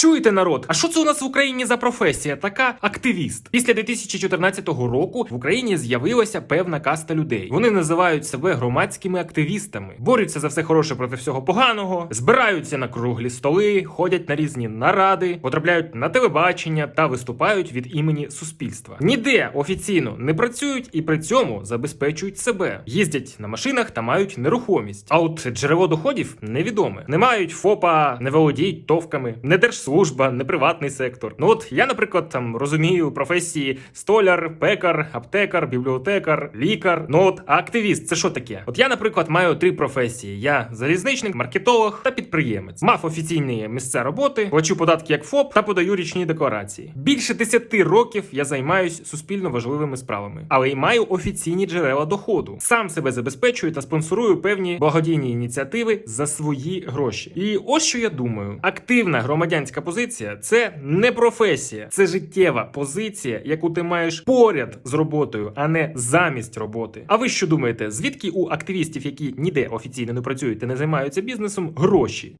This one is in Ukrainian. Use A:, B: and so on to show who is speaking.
A: Чуєте, народ? А що це у нас в Україні за професія? Така активіст. Після 2014 року в Україні з'явилася певна каста людей. Вони називають себе громадськими активістами, борються за все хороше проти всього поганого, збираються на круглі столи, ходять на різні наради, потрапляють на телебачення та виступають від імені суспільства. Ніде офіційно не працюють і при цьому забезпечують себе, їздять на машинах та мають нерухомість. А от джерело доходів невідоме. Не мають ФОПа, не володіють товками, не держслужба, не приватний сектор. Ну от я, наприклад, там розумію професії столяр, пекар, аптекар, бібліотекар, лікар. Ну от а активіст, це що таке? От я, наприклад, маю три професії: я залізничник, маркетолог та підприємець. Мав офіційні місця роботи, плачу податки як ФОП та подаю річні декларації. Більше 10 років я займаюсь суспільно важливими справами, але й маю офіційні джерела доходу. Сам себе забезпечую та спонсорую певні благодійні ініціативи за свої гроші. І ось що я думаю: активна громадянська позиція це не професія, це життєва позиція, яку ти маєш поряд з роботою, а не замість роботи. А ви що думаєте, звідки у активістів, які ніде офіційно не працюють та не займаються бізнесом, гроші?